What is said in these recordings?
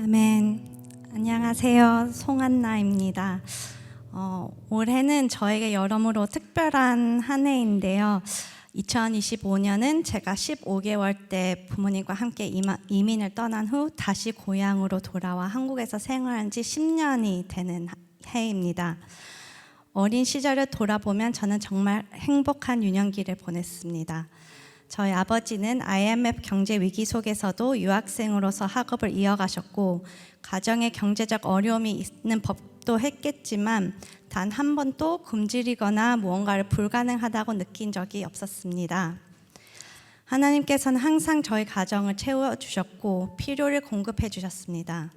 아멘. 안녕하세요. 송한나입니다. 어, 올해는 저에게 여러모로 특별한 한 해인데요. 2025년은 제가 15개월 때 부모님과 함께 이민을 떠난 후 다시 고향으로 돌아와 한국에서 생활한 지 10년이 되는 해입니다. 어린 시절을 돌아보면 저는 정말 행복한 유년기를 보냈습니다. 저희 아버지는 IMF 경제 위기 속에서도 유학생으로서 학업을 이어가셨고 가정에 경제적 어려움이 있는 법도 했겠지만 단 한 번도 굶주리거나 무언가를 불가능하다고 느낀 적이 없었습니다. 하나님께서는 항상 저희 가정을 채워 주셨고 필요를 공급해 주셨습니다.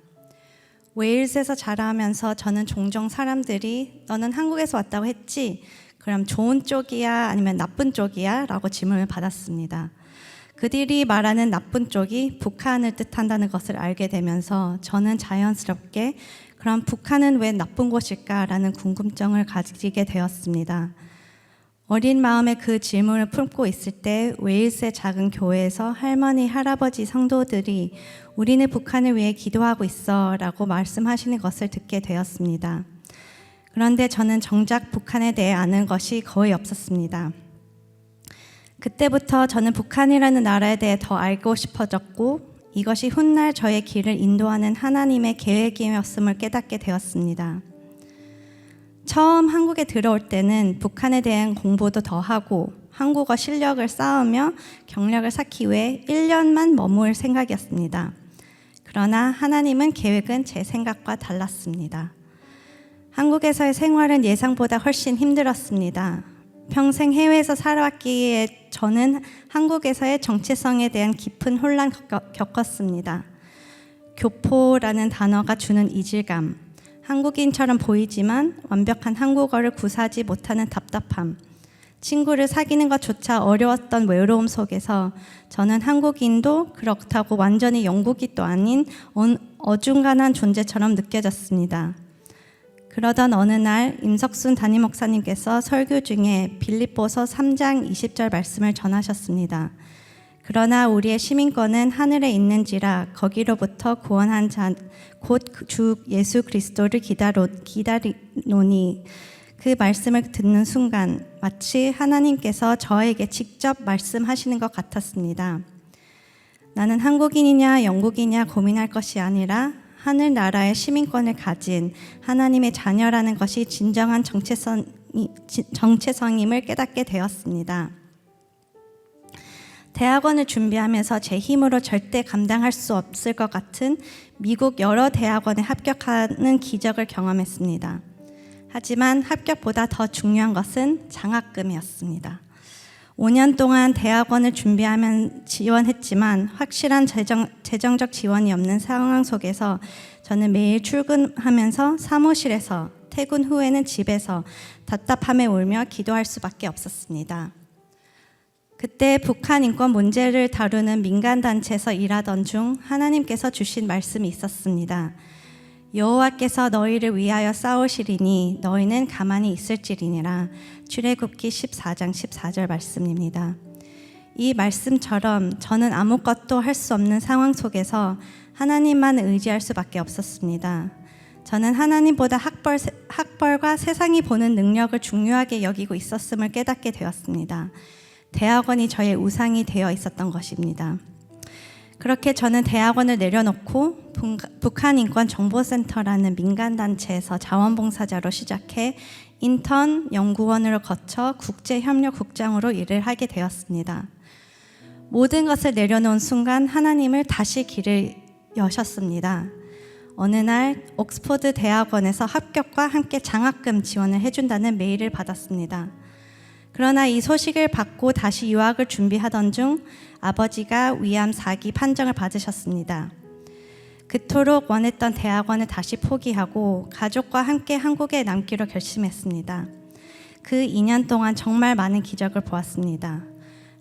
웨일스에서 자라면서 저는 종종 사람들이 너는 한국에서 왔다고 했지? 그럼 좋은 쪽이야 아니면 나쁜 쪽이야? 라고 질문을 받았습니다. 그들이 말하는 나쁜 쪽이 북한을 뜻한다는 것을 알게 되면서 저는 자연스럽게 그럼 북한은 왜 나쁜 곳일까라는 궁금증을 가지게 되었습니다. 어린 마음에 그 질문을 품고 있을 때 웨일스의 작은 교회에서 할머니, 할아버지, 성도들이 우리는 북한을 위해 기도하고 있어 라고 말씀하시는 것을 듣게 되었습니다. 그런데 저는 정작 북한에 대해 아는 것이 거의 없었습니다. 그때부터 저는 북한이라는 나라에 대해 더 알고 싶어졌고 이것이 훗날 저의 길을 인도하는 하나님의 계획이었음을 깨닫게 되었습니다. 처음 한국에 들어올 때는 북한에 대한 공부도 더 하고 한국어 실력을 쌓으며 경력을 쌓기 위해 1년만 머물 생각이었습니다. 그러나 하나님은 계획은 제 생각과 달랐습니다. 한국에서의 생활은 예상보다 훨씬 힘들었습니다. 평생 해외에서 살아왔기에 저는 한국에서의 정체성에 대한 깊은 혼란 겪었습니다. 교포라는 단어가 주는 이질감, 한국인처럼 보이지만 완벽한 한국어를 구사하지 못하는 답답함, 친구를 사귀는 것조차 어려웠던 외로움 속에서 저는 한국인도 그렇다고 완전히 영국이 또 아닌 어중간한 존재처럼 느껴졌습니다. 그러던 어느 날 임석순 담임 목사님께서 설교 중에 빌립보서 3장 20절 말씀을 전하셨습니다. 그러나 우리의 시민권은 하늘에 있는지라 거기로부터 구원한 자 곧 주 예수 그리스도를 기다로, 기다리노니 그 말씀을 듣는 순간 마치 하나님께서 저에게 직접 말씀하시는 것 같았습니다. 나는 한국인이냐 영국이냐 고민할 것이 아니라 하늘나라의 시민권을 가진 하나님의 자녀라는 것이 진정한 정체성, 정체성임을 깨닫게 되었습니다. 대학원을 준비하면서 제 힘으로 절대 감당할 수 없을 것 같은 미국 여러 대학원에 합격하는 기적을 경험했습니다. 하지만 합격보다 더 중요한 것은 장학금이었습니다. 5년 동안 대학원을 준비하면 지원했지만 확실한 재정, 재정적 지원이 없는 상황 속에서 저는 매일 출근하면서 사무실에서 퇴근 후에는 집에서 답답함에 울며 기도할 수밖에 없었습니다. 그때 북한 인권 문제를 다루는 민간단체에서 일하던 중 하나님께서 주신 말씀이 있었습니다. 여호와께서 너희를 위하여 싸우시리니 너희는 가만히 있을지리니라. 출애굽기 14장 14절 말씀입니다. 이 말씀처럼 저는 아무것도 할 수 없는 상황 속에서 하나님만 의지할 수밖에 없었습니다. 저는 하나님보다 학벌, 학벌과 세상이 보는 능력을 중요하게 여기고 있었음을 깨닫게 되었습니다. 대학원이 저의 우상이 되어 있었던 것입니다. 그렇게 저는 대학원을 내려놓고 북한 인권 정보센터라는 민간 단체에서 자원봉사자로 시작해 인턴 연구원으로 거쳐 국제협력국장으로 일을 하게 되었습니다. 모든 것을 내려놓은 순간 하나님을 다시 길을 여셨습니다. 어느 날 옥스퍼드 대학원에서 합격과 함께 장학금 지원을 해준다는 메일을 받았습니다. 그러나 이 소식을 받고 다시 유학을 준비하던 중 아버지가 위암 4기 판정을 받으셨습니다. 그토록 원했던 대학원을 다시 포기하고 가족과 함께 한국에 남기로 결심했습니다. 그 2년 동안 정말 많은 기적을 보았습니다.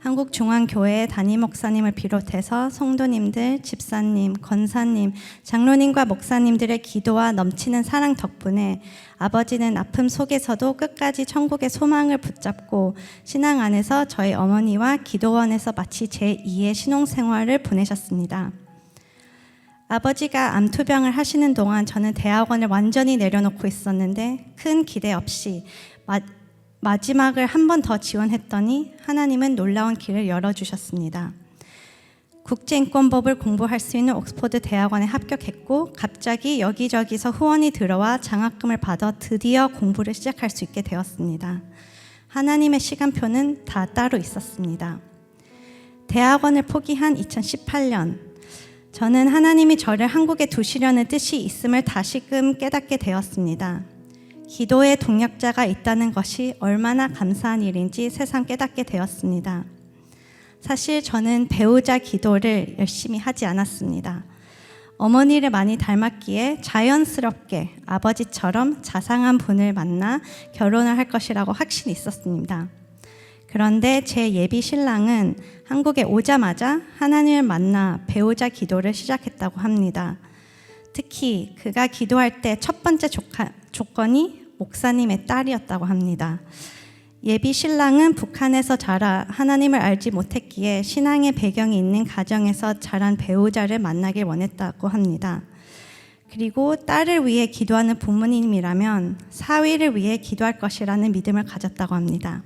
한국중앙교회 담임 목사님을 비롯해서 성도님들, 집사님, 권사님, 장로님과 목사님들의 기도와 넘치는 사랑 덕분에 아버지는 아픔 속에서도 끝까지 천국의 소망을 붙잡고 신앙 안에서 저희 어머니와 기도원에서 마치 제2의 신혼생활을 보내셨습니다. 아버지가 암투병을 하시는 동안 저는 대학원을 완전히 내려놓고 있었는데 큰 기대 없이 마, 마지막을 한 번 더 지원했더니 하나님은 놀라운 길을 열어주셨습니다. 국제인권법을 공부할 수 있는 옥스퍼드 대학원에 합격했고 갑자기 여기저기서 후원이 들어와 장학금을 받아 드디어 공부를 시작할 수 있게 되었습니다. 하나님의 시간표는 다 따로 있었습니다. 대학원을 포기한 2018년 저는 하나님이 저를 한국에 두시려는 뜻이 있음을 다시금 깨닫게 되었습니다. 기도의 동력자가 있다는 것이 얼마나 감사한 일인지 새삼 깨닫게 되었습니다. 사실 저는 배우자 기도를 열심히 하지 않았습니다. 어머니를 많이 닮았기에 자연스럽게 아버지처럼 자상한 분을 만나 결혼을 할 것이라고 확신이 있었습니다. 그런데 제 예비 신랑은 한국에 오자마자 하나님을 만나 배우자 기도를 시작했다고 합니다. 특히 그가 기도할 때 첫 번째 조건이 목사님의 딸이었다고 합니다. 예비 신랑은 북한에서 자라 하나님을 알지 못했기에 신앙의 배경이 있는 가정에서 자란 배우자를 만나길 원했다고 합니다. 그리고 딸을 위해 기도하는 부모님이라면 사위를 위해 기도할 것이라는 믿음을 가졌다고 합니다.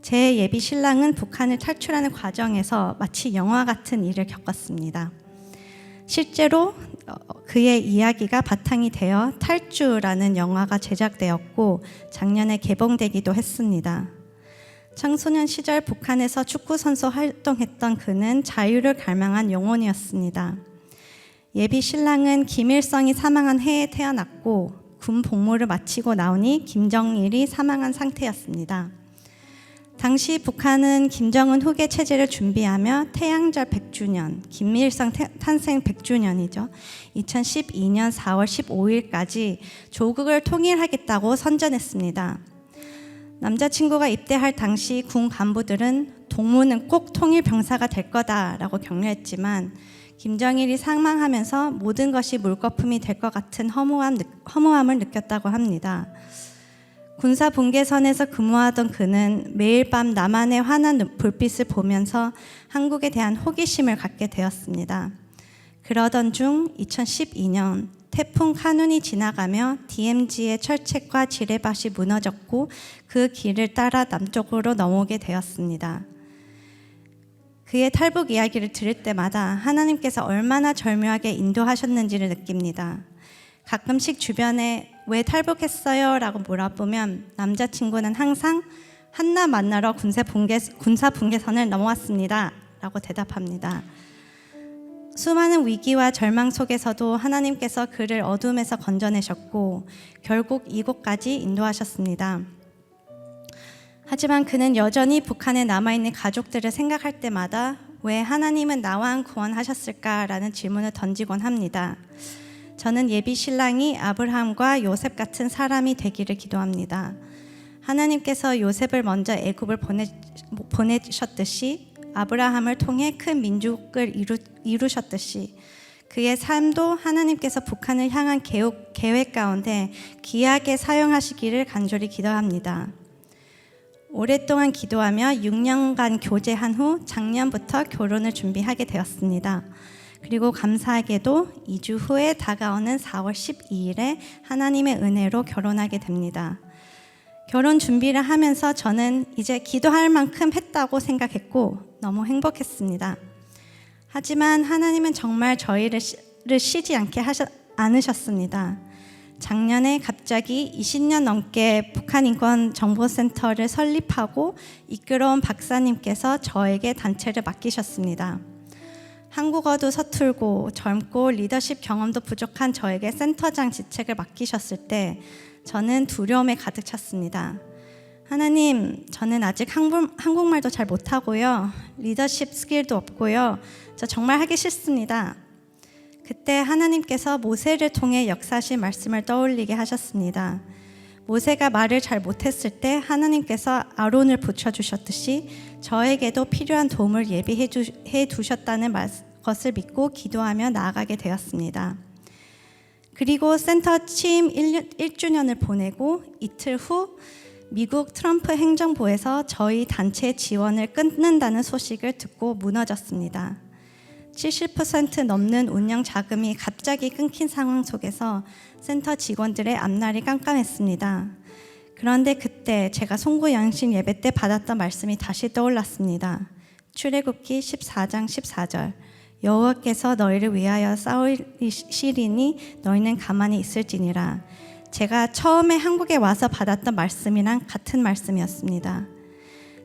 제 예비 신랑은 북한을 탈출하는 과정에서 마치 영화 같은 일을 겪었습니다. 실제로 어, 그의 이야기가 바탕이 되어 탈주라는 영화가 제작되었고 작년에 개봉되기도 했습니다. 청소년 시절 북한에서 축구 선수 활동했던 그는 자유를 갈망한 영혼이었습니다. 예비 신랑은 김일성이 사망한 해에 태어났고 군 복무를 마치고 나오니 김정일이 사망한 상태였습니다. 당시 북한은 김정은 후계 체제를 준비하며 태양절 100주년, 김일성 태- 탄생 100주년이죠. 2012년 4월 15일까지 조국을 통일하겠다고 선전했습니다. 남자친구가 입대할 당시 군 간부들은 동무는 꼭 통일 병사가 될 거다라고 격려했지만 김정일이 사망하면서 모든 것이 물거품이 될 것 같은 허무함, 허무함을 느꼈다고 합니다. 군사 분계선에서 근무하던 그는 매일 밤 나만의 환한 눈- 불빛을 보면서 한국에 대한 호기심을 갖게 되었습니다. 그러던 중 2012년 태풍 카눈이 지나가며 DMZ의 철책과 지뢰밭이 무너졌고 그 길을 따라 남쪽으로 넘어오게 되었습니다. 그의 탈북 이야기를 들을 때마다 하나님께서 얼마나 절묘하게 인도하셨는지를 느낍니다. 가끔씩 주변에 왜 탈북했어요? 라고 물어보면 남자친구는 항상 한나 만나러 군사 분계, 군사 분계선을 넘어왔습니다. 라고 대답합니다. 수많은 위기와 절망 속에서도 하나님께서 그를 어둠에서 건져내셨고 결국 이곳까지 인도하셨습니다. 하지만 그는 여전히 북한에 남아있는 가족들을 생각할 때마다 왜 하나님은 나와 구원하셨을까라는 질문을 던지곤 합니다. 저는 예비 신랑이 아브라함과 요셉 같은 사람이 되기를 기도합니다. 하나님께서 요셉을 먼저 애굽을 보내, 보내 셨듯이 아브라함을 통해 큰 민족을 이루, 이루셨듯이 그의 삶도 하나님께서 북한을 향한 계획, 계획 가운데 귀하게 사용하시기를 간절히 기도합니다. 오랫동안 기도하며 6년간 교제한 후 작년부터 결혼을 준비하게 되었습니다. 그리고 감사하게도 2주 후에 다가오는 4월 12일에 하나님의 은혜로 결혼하게 됩니다. 결혼 준비를 하면서 저는 이제 기도할 만큼 했다고 생각했고 너무 행복했습니다. 하지만 하나님은 정말 저희를 쉬지 않게 하셨, 않으셨습니다. 작년에 갑자기 20년 넘게 북한 인권 정보센터를 설립하고 이끌어온 박사님께서 저에게 단체를 맡기셨습니다. 한국어도 서툴고 젊고 리더십 경험도 부족한 저에게 센터장 직책을 맡기셨을 때 저는 두려움에 가득 찼습니다. 하나님, 저는 아직 한국, 한국말도 잘 못하고요. 리더십 스킬도 없고요. 저 정말 하기 싫습니다. 그때 하나님께서 모세를 통해 역사하신 말씀을 떠올리게 하셨습니다. 모세가 말을 잘 못했을 때 하나님께서 아론을 붙여주셨듯이 저에게도 필요한 도움을 예비해 두셨다는 말- 것을 믿고 기도하며 나아가게 되었습니다. 그리고 센터 취임 1 주년을 보내고 이틀 후 미국 트럼프 행정부에서 저희 단체 지원을 끊는다는 소식을 듣고 무너졌습니다. 70% 넘는 운영 자금이 갑자기 끊긴 상황 속에서 센터 직원들의 앞날이 깜깜했습니다. 그런데 그때 제가 송구 양신 예배 때 받았던 말씀이 다시 떠올랐습니다. 출애굽기 14장 14절 여호와께서 너희를 위하여 싸우시리니 너희는 가만히 있을지니라. 제가 처음에 한국에 와서 받았던 말씀이랑 같은 말씀이었습니다.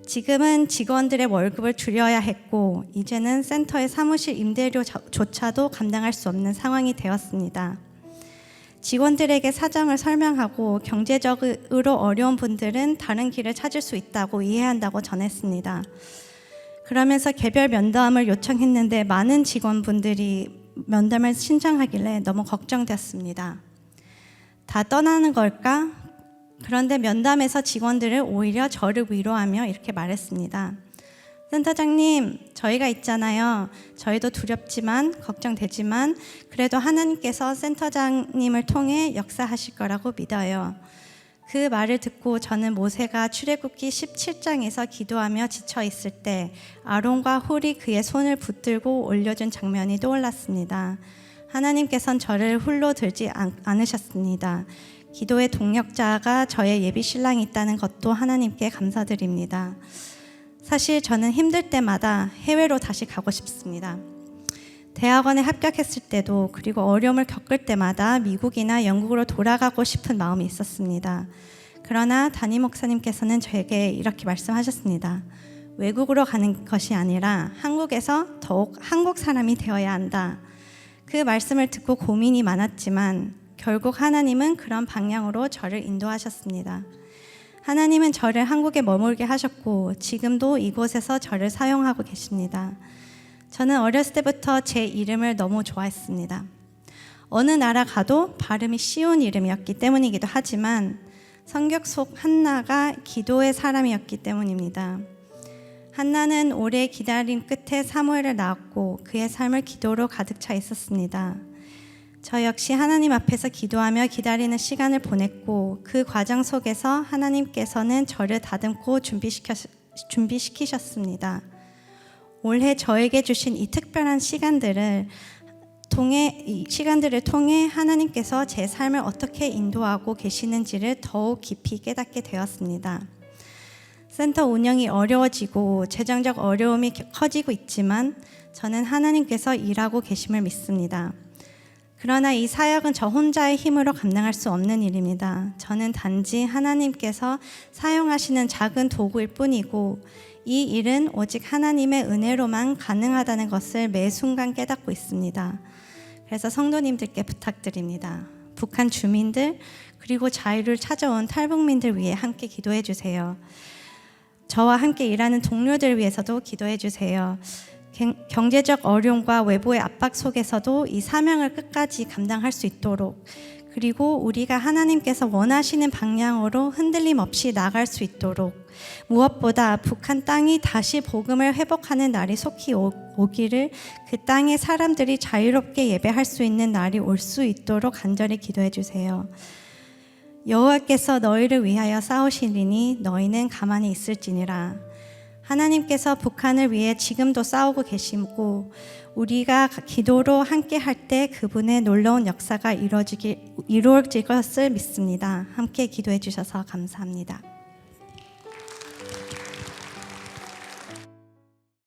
지금은 직원들의 월급을 줄여야 했고 이제는 센터의 사무실 임대료조차도 감당할 수 없는 상황이 되었습니다. 직원들에게 사정을 설명하고 경제적으로 어려운 분들은 다른 길을 찾을 수 있다고 이해한다고 전했습니다. 그러면서 개별 면담을 요청했는데 많은 직원분들이 면담을 신청하길래 너무 걱정됐습니다. 다 떠나는 걸까? 그런데 면담에서 직원들을 오히려 저를 위로하며 이렇게 말했습니다. 센터장님, 저희가 있잖아요. 저희도 두렵지만 걱정되지만 그래도 하나님께서 센터장님을 통해 역사하실 거라고 믿어요. 그 말을 듣고 저는 모세가 출애굽기 17장에서 기도하며 지쳐 있을 때 아론과 홀이 그의 손을 붙들고 올려준 장면이 떠올랐습니다. 하나님께선 저를 홀로 들지 않- 않으셨습니다. 기도의 동력자가 저의 예비 신랑이 있다는 것도 하나님께 감사드립니다. 사실 저는 힘들 때마다 해외로 다시 가고 싶습니다. 대학원에 합격했을 때도 그리고 어려움을 겪을 때마다 미국이나 영국으로 돌아가고 싶은 마음이 있었습니다. 그러나 담임 목사님께서는 저에게 이렇게 말씀하셨습니다. 외국으로 가는 것이 아니라 한국에서 더욱 한국 사람이 되어야 한다. 그 말씀을 듣고 고민이 많았지만 결국 하나님은 그런 방향으로 저를 인도하셨습니다. 하나님은 저를 한국에 머물게 하셨고 지금도 이곳에서 저를 사용하고 계십니다. 저는 어렸을 때부터 제 이름을 너무 좋아했습니다. 어느 나라 가도 발음이 쉬운 이름이었기 때문이기도 하지만 성격 속 한나가 기도의 사람이었기 때문입니다. 한나는 오래 기다림 끝에 사무엘을 낳았고 그의 삶을 기도로 가득 차 있었습니다. 저 역시 하나님 앞에서 기도하며 기다리는 시간을 보냈고 그 과정 속에서 하나님께서는 저를 다듬고 준비시켜, 준비시키셨습니다. 올해 저에게 주신 이 특별한 시간들을 통해 이 시간들을 통해 하나님께서 제 삶을 어떻게 인도하고 계시는지를 더욱 깊이 깨닫게 되었습니다. 센터 운영이 어려워지고 재정적 어려움이 커지고 있지만 저는 하나님께서 일하고 계심을 믿습니다. 그러나 이 사역은 저 혼자의 힘으로 감당할 수 없는 일입니다. 저는 단지 하나님께서 사용하시는 작은 도구일 뿐이고 이 일은 오직 하나님의 은혜로만 가능하다는 것을 매 순간 깨닫고 있습니다. 그래서 성도님들께 부탁드립니다. 북한 주민들 그리고 자유를 찾아온 탈북민들 위해 함께 기도해 주세요. 저와 함께 일하는 동료들 위해서도 기도해 주세요. 경- 경제적 어려움과 외부의 압박 속에서도 이 사명을 끝까지 감당할 수 있도록 그리고 우리가 하나님께서 원하시는 방향으로 흔들림 없이 나갈 수 있도록 무엇보다 북한 땅이 다시 복음을 회복하는 날이 속히 오, 오기를 그 땅의 사람들이 자유롭게 예배할 수 있는 날이 올 수 있도록 간절히 기도해 주세요. 여호와께서 너희를 위하여 싸우시리니 너희는 가만히 있을지니라. 하나님께서 북한을 위해 지금도 싸우고 계시고 우리가 기도로 함께 할 때 그분의 놀라운 역사가 이루어지기 이루어질 것을 믿습니다. 함께 기도해 주셔서 감사합니다.